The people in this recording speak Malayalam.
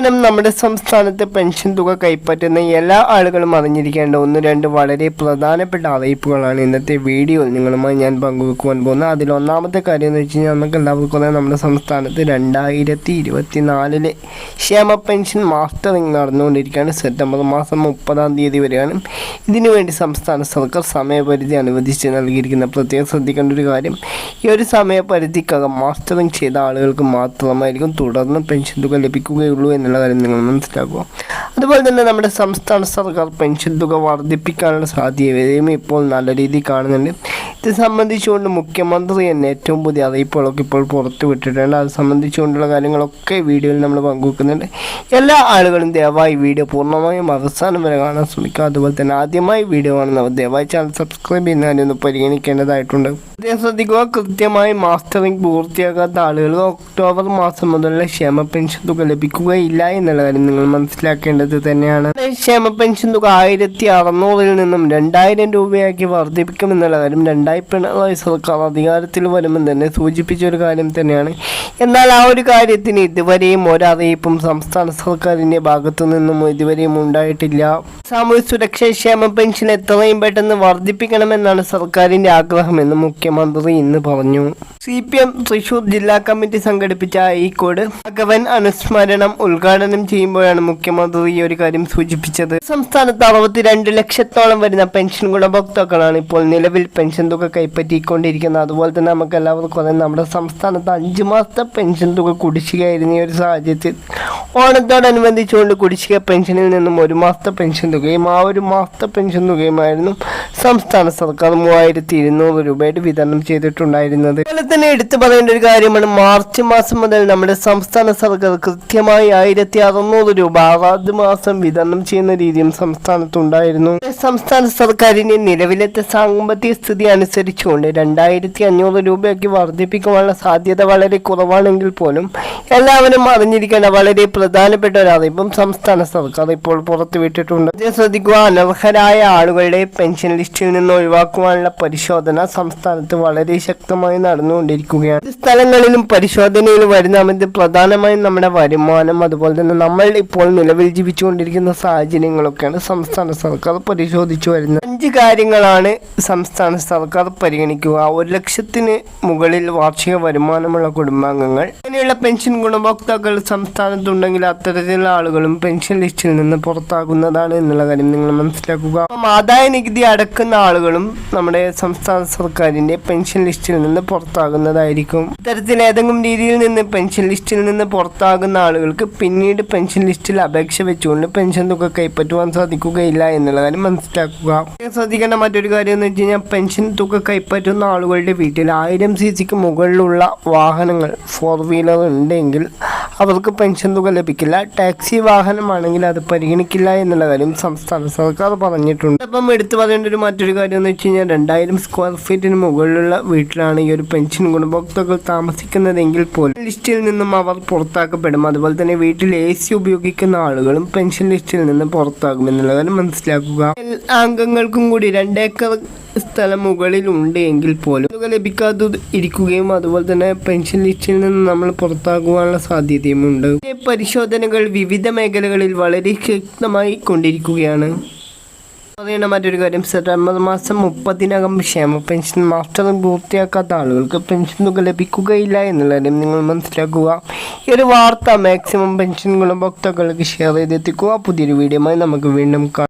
അവസാനം നമ്മുടെ സംസ്ഥാനത്ത് പെൻഷൻ തുക കൈപ്പറ്റുന്ന എല്ലാ ആളുകളും അറിഞ്ഞിരിക്കേണ്ട ഒന്ന് രണ്ട് വളരെ പ്രധാനപ്പെട്ട അറിയിപ്പുകളാണ് ഇന്നത്തെ വീഡിയോയിൽ നിങ്ങളുമായി ഞാൻ പങ്കുവെക്കുവാൻ പോകുന്നത്. അതിൽ ഒന്നാമത്തെ കാര്യം എന്ന് വെച്ച് കഴിഞ്ഞാൽ നമുക്ക് എല്ലാവർക്കും നമ്മുടെ സംസ്ഥാനത്ത് രണ്ടായിരത്തി ഇരുപത്തി നാലിലെ ക്ഷേമ പെൻഷൻ മാസ്റ്ററിംഗ് നടന്നുകൊണ്ടിരിക്കുകയാണ്. സെപ്റ്റംബർ മാസം മുപ്പതാം തീയതി വരെയാണ് ഇതിനുവേണ്ടി സംസ്ഥാന സർക്കാർ സമയപരിധി അനുവദിച്ച് നൽകിയിരിക്കുന്ന പ്രത്യേകം ശ്രദ്ധിക്കേണ്ട ഒരു കാര്യം ഈ ഒരു സമയപരിധിക്കകം മാസ്റ്ററിങ് ചെയ്ത ആളുകൾക്ക് മാത്രമായിരിക്കും തുടർന്ന് പെൻഷൻ തുക ലഭിക്കുകയുള്ളൂ എന്നുള്ള കാര്യം നിങ്ങൾ മനസ്സിലാക്കുക. അതുപോലെ തന്നെ നമ്മുടെ സംസ്ഥാന സർക്കാർ പെൻഷൻ തുക വർദ്ധിപ്പിക്കാനുള്ള സാധ്യതയും ഇപ്പോൾ നല്ല രീതിയിൽ കാണുന്നുണ്ട്. ഇത് സംബന്ധിച്ചുകൊണ്ട് മുഖ്യമന്ത്രി തന്നെ ഏറ്റവും പുതിയ അറിയിപ്പുകളൊക്കെ ഇപ്പോൾ പുറത്തു വിട്ടിട്ടുണ്ട്. അത് സംബന്ധിച്ചുകൊണ്ടുള്ള കാര്യങ്ങളൊക്കെ വീഡിയോയിൽ നമ്മൾ പങ്കുവെക്കുന്നുണ്ട്. എല്ലാ ആളുകളും ദയവായി വീഡിയോ പൂർണമായും അവസാനം വരെ കാണാൻ ശ്രമിക്കുക. അതുപോലെ തന്നെ ആദ്യമായി വീഡിയോ കാണുന്നവർ ദയവായി ചാനൽ സബ്സ്ക്രൈബ് ചെയ്യുന്നതിനൊന്ന് പരിഗണിക്കേണ്ടതായിട്ടുണ്ട്. ശ്രദ്ധിക്കുക കൃത്യമായി മാസ്റ്ററിംഗ് പൂർത്തിയാക്കാത്ത ആളുകൾ ഒക്ടോബർ മാസം മുതലുള്ള ക്ഷേമ പെൻഷൻ തുക ലഭിക്കുകയില്ല എന്നുള്ള കാര്യം നിങ്ങൾ മനസ്സിലാക്കേണ്ടത് തന്നെയാണ്. ക്ഷേമ പെൻഷൻ തുക ആയിരത്തി അറുന്നൂറിൽ നിന്നും രണ്ടായിരം രൂപയാക്കി വർദ്ധിപ്പിക്കുമെന്നുള്ള കാര്യം രണ്ടായി പിണറായി സർക്കാർ അധികാരത്തിൽ വരുമെന്ന് തന്നെ സൂചിപ്പിച്ച ഒരു കാര്യം തന്നെയാണ്. എന്നാൽ ആ ഒരു കാര്യത്തിന് ഇതുവരെയും ഒരറിയിപ്പും സംസ്ഥാന സർക്കാരിന്റെ ഭാഗത്തു നിന്നും ഇതുവരെയും ഉണ്ടായിട്ടില്ല. സാമൂഹ്യ സുരക്ഷാ ക്ഷേമ പെൻഷൻ എത്രയും പെട്ടെന്ന് വർദ്ധിപ്പിക്കണമെന്നാണ് സർക്കാരിന്റെ ആഗ്രഹമെന്ന് മുഖ്യമന്ത്രി ഇന്ന് പറഞ്ഞു. സി പി എം തൃശൂർ ജില്ലാ കമ്മിറ്റി സംഘടിപ്പിച്ച ഈ കോഡ് ഭഗവൻ അനുസ്മരണം ഉദ്ഘാടനം ചെയ്യുമ്പോഴാണ് മുഖ്യമന്ത്രി ഈ ഒരു കാര്യം സൂചിപ്പിച്ചത്. സംസ്ഥാനത്ത് അറുപത്തിരണ്ട് ലക്ഷത്തോളം വരുന്ന പെൻഷൻ ഗുണഭോക്താക്കളാണ് ഇപ്പോൾ നിലവിൽ പെൻഷൻ തുക കൈപ്പറ്റിക്കൊണ്ടിരിക്കുന്നത് അതുപോലെ തന്നെ നമുക്ക് എല്ലാവർക്കും അറിയാം നമ്മുടെ സംസ്ഥാനത്ത് അഞ്ച് മാസത്തെ പെൻഷൻ തുക കുടിശ്ശികയായിരുന്ന ഈ ഒരു സാഹചര്യത്തിൽ. ഓണത്തോടനുബന്ധിച്ചുകൊണ്ട് കുടിശ്ശിക പെൻഷനിൽ നിന്നും ഒരു മാസത്തെ പെൻഷൻ തുകയും ആ ഒരു മാസത്തെ പെൻഷൻ തുകയുമായിരുന്നു സംസ്ഥാന സർക്കാർ മൂവായിരത്തി ഇരുന്നൂറ് രൂപയായിട്ട് വിതരണം ചെയ്തിട്ടുണ്ടായിരുന്നത്. അതുപോലെ തന്നെ എടുത്തു പറയേണ്ട ഒരു കാര്യമാണ് മാർച്ച് മാസം മുതൽ നമ്മുടെ സംസ്ഥാന സർക്കാർ കൃത്യമായി ആയിരത്തി അറുന്നൂറ് രൂപ ആറാത് മാസം വിതരണം ചെയ്യുന്ന രീതിയും സംസ്ഥാനത്തുണ്ടായിരുന്നു. സംസ്ഥാന സർക്കാരിന്റെ നിലവിലത്തെ സാമ്പത്തിക സ്ഥിതി അനുസരിച്ചുകൊണ്ട് രണ്ടായിരത്തി അഞ്ഞൂറ് രൂപയാക്കി വർദ്ധിപ്പിക്കുവാനുള്ള സാധ്യത വളരെ കുറവാണെങ്കിൽ പോലും എല്ലാവരും അറിഞ്ഞിരിക്കേണ്ട വളരെ പ്രധാനപ്പെട്ട ഒരു അറിയിപ്പും സംസ്ഥാന സർക്കാർ ഇപ്പോൾ പുറത്തുവിട്ടിട്ടുണ്ട്. ഇത് ശ്രദ്ധിക്കുക അനർഹരായ ആളുകളുടെ പെൻഷൻ ലിസ്റ്റിൽ നിന്ന് ഒഴിവാക്കുവാനുള്ള പരിശോധന സംസ്ഥാനത്ത് വളരെ ശക്തമായി നടന്നുകൊണ്ടിരിക്കുകയാണ്. സ്ഥലങ്ങളിലും പരിശോധനയിൽ വരുന്നത് പ്രധാനമായും നമ്മുടെ വരുമാനം അതുപോലെ തന്നെ നമ്മൾ ഇപ്പോൾ നിലവിൽ ജീവിച്ചുകൊണ്ടിരിക്കുന്ന സാഹചര്യങ്ങളൊക്കെയാണ് സംസ്ഥാന സർക്കാർ പരിശോധിച്ചു വരുന്നത്. അഞ്ച് കാര്യങ്ങളാണ് സംസ്ഥാന സർക്കാർ പരിഗണിക്കുക. ഒരു ലക്ഷത്തിന് മുകളിൽ വാർഷിക വരുമാനമുള്ള കുടുംബാംഗങ്ങൾ. അങ്ങനെയുള്ള പെൻഷൻ ഗുണഭോക്താക്കൾ സംസ്ഥാനത്തുണ്ടെങ്കിൽ അത്തരത്തിലുള്ള ആളുകളും പെൻഷൻ ലിസ്റ്റിൽ നിന്ന് പുറത്താകുന്നതാണ് എന്നുള്ള കാര്യം നിങ്ങൾ മനസ്സിലാക്കുക. ആദായ നികുതി അടക്കുന്ന ആളുകളും നമ്മുടെ സംസ്ഥാന സർക്കാരിന്റെ പെൻഷൻ ലിസ്റ്റിൽ നിന്ന് പുറത്താകുന്നതായിരിക്കും. ഇത്തരത്തിൽ ഏതെങ്കിലും രീതിയിൽ നിന്ന് പെൻഷൻ ലിസ്റ്റിൽ നിന്ന് പുറത്താകുന്ന ആളുകൾക്ക് പിന്നീട് പെൻഷൻ ലിസ്റ്റിൽ അപേക്ഷ വെച്ചുകൊണ്ട് പെൻഷൻ തുക കൈപ്പറ്റുവാൻ സാധിക്കുകയില്ല എന്നുള്ള കാര്യം മനസ്സിലാക്കുക. ശ്രദ്ധിക്കേണ്ട മറ്റൊരു കാര്യം എന്ന് വെച്ച് കഴിഞ്ഞാൽ പെൻഷൻ തുക കൈപ്പറ്റുന്ന ആളുകളുടെ വീട്ടിൽ ആയിരം സി സിക്ക് മുകളിലുള്ള വാഹനങ്ങൾ ഫോർ വീലർ ഉണ്ടെങ്കിൽ അവർക്ക് പെൻഷൻ തുക ലഭിക്കില്ല. ടാക്സി വാഹനമാണെങ്കിൽ അത് പരിഗണിക്കില്ല എന്നുള്ള കാര്യം സംസ്ഥാന സർക്കാർ പറഞ്ഞിട്ടുണ്ട്. അപ്പം എടുത്തു പറയേണ്ട ഒരു മറ്റൊരു കാര്യം എന്ന് വെച്ച് കഴിഞ്ഞാൽ രണ്ടായിരം സ്ക്വയർ ഫീറ്റിന് മുകളിലുള്ള വീട്ടിലാണ് ഈ ഒരു പെൻഷൻ ഗുണഭോക്താക്കൾ താമസിക്കുന്നതെങ്കിൽ പോലും ലിസ്റ്റിൽ നിന്നും അവർ പുറത്താക്കപ്പെടും. അതുപോലെ തന്നെ വീട്ടിൽ എ സി ഉപയോഗിക്കുന്ന ആളുകളും പെൻഷൻ ലിസ്റ്റിൽ നിന്ന് പുറത്താകും എന്നുള്ള കാര്യം മനസ്സിലാക്കുക. അംഗങ്ങൾക്കും കൂടി രണ്ടേക്കർ സ്ഥലം മുകളിൽ ഉണ്ട് എങ്കിൽ പോലും തുക ലഭിക്കാതെ ഇരിക്കുകയും അതുപോലെ തന്നെ പെൻഷൻ ലിസ്റ്റിൽ നിന്ന് നമ്മൾ പുറത്താകുവാനുള്ള സാധ്യതയുമുണ്ട്. പരിശോധനകൾ വിവിധ മേഖലകളിൽ വളരെ ശക്തമായി കൊണ്ടിരിക്കുകയാണ്. പറയുന്ന മറ്റൊരു കാര്യം. സെപ്റ്റംബർ മാസം മുപ്പതിനകം ക്ഷേമ പെൻഷൻ മാസ്റ്ററും പൂർത്തിയാക്കാത്ത ആളുകൾക്ക് പെൻഷൻ തുക ലഭിക്കുകയില്ല എന്നുള്ള കാര്യം നിങ്ങൾ മനസ്സിലാക്കുക. ഈ ഒരു വാർത്ത മാക്സിമം പെൻഷൻ ഗുണഭോക്താക്കൾക്ക് ഷെയർ ചെയ്തെത്തിക്കുക. പുതിയൊരു വീഡിയോയുമായി നമുക്ക് വീണ്ടും കാണാം.